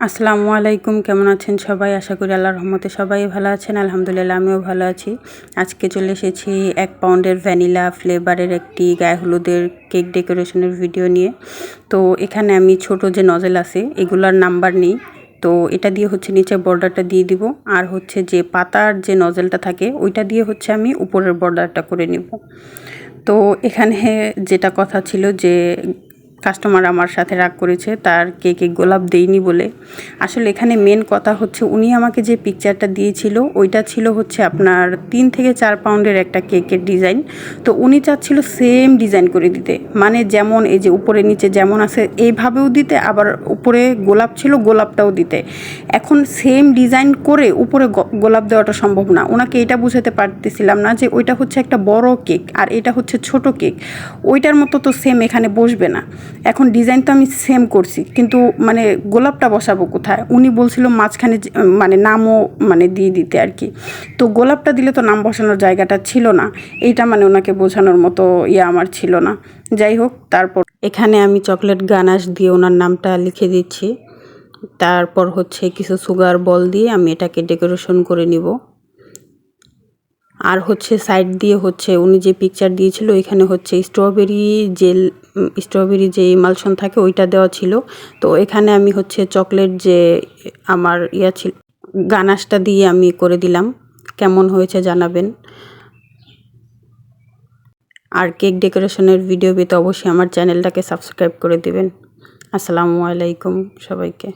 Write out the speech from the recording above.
আসসালামু আলাইকুম, কেমন আছেন সবাই? আশা করি আল্লাহর রহমতে সবাই ভালো আছেন। আলহামদুলিল্লাহ, আমিও ভালো আছি। আজকে চলে এসেছি এক পাউন্ডের ভ্যানিলা ফ্লেভারের একটি গায়ে হলুদের কেক ডেকোরেশনের ভিডিও নিয়ে। তো এখানে আমি ছোট যে নজেল আছে, এগুলার নাম্বার নেই। তো এটা দিয়ে হচ্ছে নিচে বর্ডারটা দিয়ে দিব। আর হচ্ছে যে পাতার যে নজেলটা থাকে, ওইটা দিয়ে হচ্ছে আমি উপরের বর্ডারটা করে নিব। তো এখানে যেটা কথা ছিল যে কাস্টমার আমার সাথে রাগ করেছে, তার কেকে গোলাপ দেইনি বলে। আসলে এখানে মেন কথা হচ্ছে, উনি আমাকে যে পিকচারটা দিয়েছিল, ওইটা ছিল হচ্ছে আপনার তিন থেকে চার পাউন্ডের একটা কেকের ডিজাইন তো উনি চাচ্ছিল সেম ডিজাইন করে দিতে। মানে যেমন এই যে উপরে নিচে যেমন আছে, এইভাবেও দিতে, আবার উপরে গোলাপ ছিল, গোলাপটাও দিতে। এখন সেম ডিজাইন করে উপরে গোলাপ দেওয়াটা সম্ভব না। ওনাকে এটা বুঝাতে পারতেছিলাম না যে ওইটা হচ্ছে একটা বড় কেক আর এটা হচ্ছে ছোট কেক। ওইটার মতো তো সেম এখানে বসবে না। এখন ডিজাইন তো আমি সেম করছি, কিন্তু মানে গোলাপটা বসাবো কোথায়? উনি বলছিল মাঝখানে মানে নামও মানে দিয়ে দিতে আর কি। তো গোলাপটা দিলে তো নাম বসানোর জায়গাটা ছিল না। এইটা মানে ওনাকে বোঝানোর মতো ইয়ে আমার ছিল না। যাই হোক, তারপর এখানে আমি চকলেট গানাশ দিয়ে ওনার নামটা লিখে দিচ্ছি। তারপর হচ্ছে কিছু সুগার বল দিয়ে আমি এটাকে ডেকোরেশন করে নিব। আর হচ্ছে সাইড দিয়ে হচ্ছে উনি যে পিকচার দিয়েছিল, এখানে হচ্ছে স্ট্রবেরি জেল স্ট্রবেরি যে ইমালশন থাকে, ওইটা দেওয়া ছিল। তো এখানে আমি হচ্ছে চকলেট যে আমার ইয়া ছিল, গানাশটা দিয়ে আমি করে দিলাম। কেমন হয়েছে জানাবেন। আর কেক ডেকোরেশনের ভিডিও পেতে অবশ্যই আমার চ্যানেলটাকে সাবস্ক্রাইব করে দেবেন। আসসালামু আলাইকুম সবাইকে।